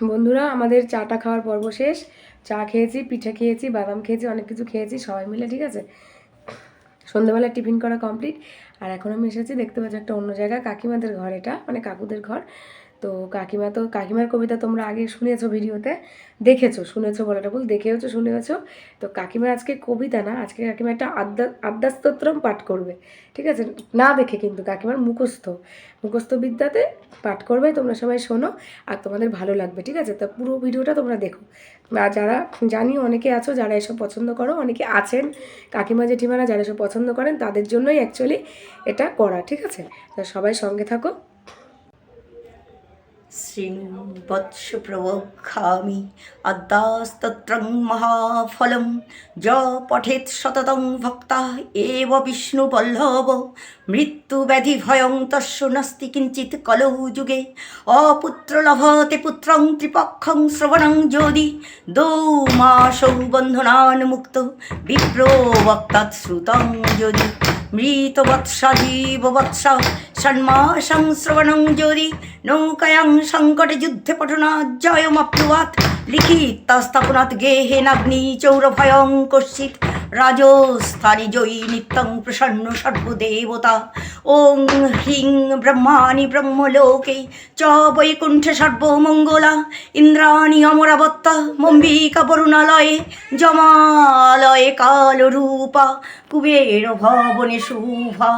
বন্ধুরা, আমাদের চাটা খাওয়ার পর্ব শেষ। চা খেয়েছি, পিঠা খেয়েছি, বাদাম খেয়েছি, অনেক কিছু খেয়েছি, সবাই মিলে, ঠিক আছে? সন্ধ্যাবেলা টিফিন করা কমপ্লিট। আর এখন আমি এসেছি, দেখতে পাচ্ছি একটা অন্য জায়গা, কাকিমাদের ঘর এটা মানে কাকুদের ঘর। তো কাকিমা তো, কাকিমার কবিতা তোমরা আগে শুনেছো ভিডিওতে? দেখেছ, শুনেছো বলাটা ভুল, দেখেওছো, শুনেওছো? তো কাকিমা আজকে কবিতা না, আজকে কাকিমা একটা আদ্যা, আদ্যাস্তোত্রম পাঠ করবে, ঠিক আছে? না দেখে কিন্তু কাকিমার মুখস্থ মুখস্থ বিদ্যাতে পাঠ করবে, তোমরা সবাই শোনো আর তোমাদের ভালো লাগবে, ঠিক আছে? তো পুরো ভিডিওটা তোমরা দেখো। আর যারা জানি অনেকে আছো যারা এসব পছন্দ করো, অনেকে আছেন কাকিমা, জেঠিমারা যারা এসব পছন্দ করেন, তাদের জন্যই অ্যাকচুয়ালি এটা করা, ঠিক আছে? তো সবাই সঙ্গে থাকো। শ্রীবৎস প্রবক্ষামি মহাফলম য পঠেৎ সততং ভক্তা এব বিষ্ণুবল্লভ মৃত্যুব্যাধি ভয়ং তস্য নাস্তি কিঞ্চিৎ কলৌ যুগে অপুত্র লভতে পুত্রং ত্রিপক্ষং শ্রবণং যোদি দৌ মাসৌ বন্ধনান মুক্ত বিপ্র বক্তাৎ শ্রুতং যদি মৃত জীববৎস জীব বৎসা ষণ্মাসং শ্রবণং যদি নৌকায়াং সংকটে যুদ্ধে পঠনা গেহে নাগ্নি চৌরভয়ং কশ্চিৎ রাজস্থানি জয়ী নিত্যং প্রসন্ন সর্বদেবতা। ওং হ্রিং ব্রহ্মাণি ব্রহ্মলোকে চ বৈকুণ্ঠে সর্বমঙ্গলা ইন্দ্রাণী অমরাবত্তা মম্বিকা বরুণালয়ে জমালয়ে কালরূপা কুবের ভবনে শুভা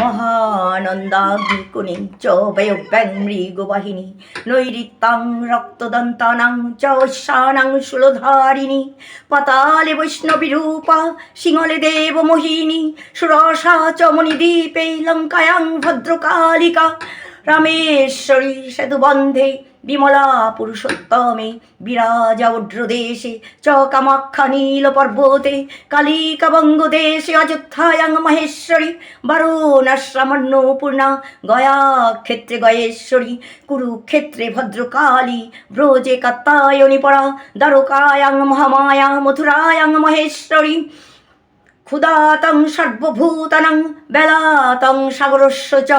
মহানন্দাগ্নিকুণে চ বয়ব্যাং মৃগবাহিনী নৈরিত্যাং রক্তদন্তানাং চ অশ্বানাং পাতালে পাতালে বৈষ্ণবীরূপা সিংহলে দেব মোহিনী সুরসা চমনি দ্বীপে লঙ্কায়াং ভদ্রকালিকা রামেশ্বরী সেতুবন্ধে বিমলা পুরুষোত্তমে বিরাজা উড্রদেশে চ কামাখ্যা নীল পর্বতে কালিকা বঙ্গদেশে অযোধ্যায়াং মহেশ্বরী বারণাশ্রামণ্যপূর্ণা গয়া ক্ষেত্রে গয়েশ্বরী, কুরুক্ষেত্রে ভদ্রকালী, ব্রজে কাত্তায়নী পরা দ্বারকায়াং মহামায়া, মথুরায়াং মহেশ্বরী ক্ষুদাতং সর্বভূতনং বেলাতং সাগরস্য চ।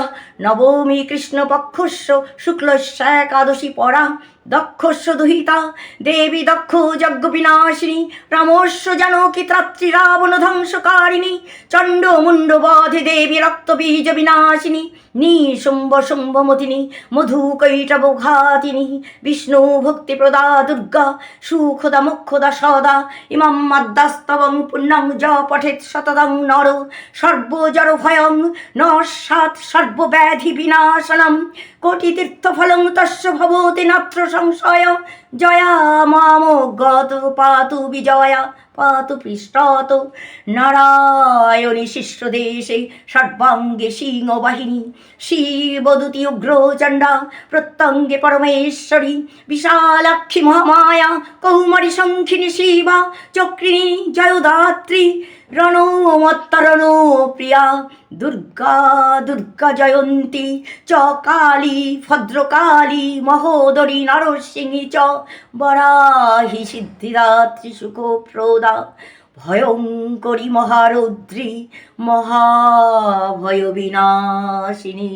নবমী কৃষ্ণপক্ষস্য শুক্লস্য একাদশী পরা দক্ষস্য দুহিতা দেবী দক্ষ যজ্ঞ বিনাশিনী রামস্য জানকী ত্রাত্রী রাবণ ধ্বংসকারিণী চণ্ড মুণ্ড বধে দেবী রক্ত বীজ বিনাশিনী, নিশুম্ভ শুম্ভমতিনী মধু কৈটব ঘাতিনী বিষ্ণু ভক্তি প্রদা দুর্গা, সুখদা মুখদা সদা, ইমাম মাদ্দাস্তবং পুণ্যং য পঠেৎ শতদং নর সর্বজর ভয়ং নসাৎ সর্বব্যাধি বিনাশনম কোটি তীর্থফলং তস্য ভবতি নাত্র সংশয় জয়া মাম গত পাতু বিজয়া পাতু পৃষ্ঠত নারায়ণী শিষ্য দেশে সর্বাঙ্গে সিংহবাহিনী, শিবদূতি উগ্রচণ্ডা, প্রত্যঙ্গে পরমেশ্বরী, বিশালাক্ষী মহামায়া, কৌমারী শঙ্খিনী শিবা, চক্রিণী জয়দাত্রী রণমত্তরণ প্রিয়া দুর্গা দুর্গা জয়ন্তী চ কালী ভদ্রকালী, মহোদরী নরসিংহী চ, বরাহি সিদ্ধিদাত্রী সুখপ্রদা ভয়ঙ্করী মহারৌদ্রী মহাভয় বিনাশিনী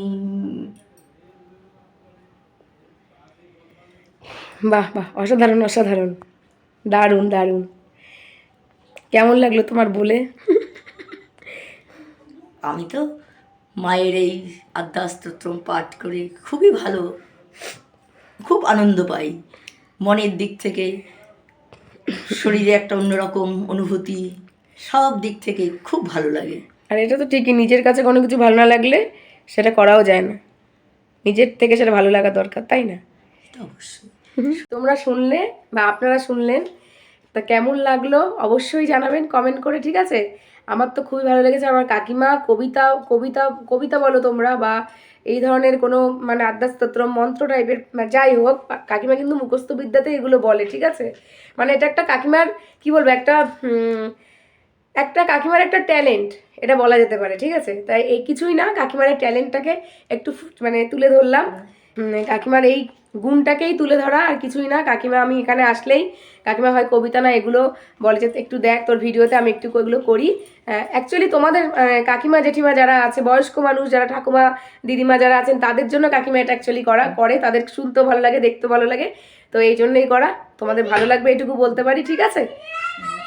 বাহ বাহ অসাধারণ অসাধারণ। দারুণ দারুণ। কেমন লাগল তোমার বলে? আমি তো মায়ের এই আদ্যাস্তোত্রম পাঠ করে খুবই ভালো খুব আনন্দ পাই। মনের দিক থেকে শরীরে একটা অন্যরকম অনুভূতি সব দিক থেকে খুব ভালো লাগে। আর এটা তো ঠিকই নিজের কাছে কোনো কিছু ভালো না লাগলে সেটা করাও যায় না। নিজের থেকে সেটা ভালো লাগা দরকার তাই না? অবশ্যই। তোমরা শুনলে বা আপনারা শুনলেন তা কেমন লাগল অবশ্যই জানাবেন কমেন্ট করে ঠিক আছে? আমার তো খুবই ভালো লেগেছে আমার কাকিমা কবিতা কবিতা কবিতা বলো তোমরা বা এই ধরনের কোনো মানে আদ্যাস্তোত্র মন্ত্র টাইপের যাই হোক কাকিমা কিন্তু মুখস্থবিদ্যাতে এগুলো বলে ঠিক আছে? মানে এটা একটা কাকিমার কি বলব একটা একটা কাকিমার একটা ট্যালেন্ট এটা বলা যেতে পারে ঠিক আছে? তাই এই কিছুই না কাকিমার ট্যালেন্টটাকে একটু মানে তুলে ধরলাম। কাকিমার এই গুণটাকেই তুলে ধরা আর কিছুই না। কাকিমা, আমি এখানে আসলেই। কাকিমা হয় কবিতা না, এগুলো বলে যে, একটু দেখ তোর ভিডিওতে আমি একটু এগুলো করি। অ্যাকচুয়ালি তোমাদের কাকিমা, জেঠিমা যারা আছে, বয়স্ক মানুষ, যারা ঠাকুমা, দিদিমা যারা আছেন, তাদের জন্য কাকিমা এটা অ্যাকচুয়ালি করা, করে। তাদের শুনতেও ভালো লাগে, দেখতেও ভালো লাগে। তো এই জন্যই করা। তোমাদের ভালো লাগবে এটুকু বলতে পারি, ঠিক আছে?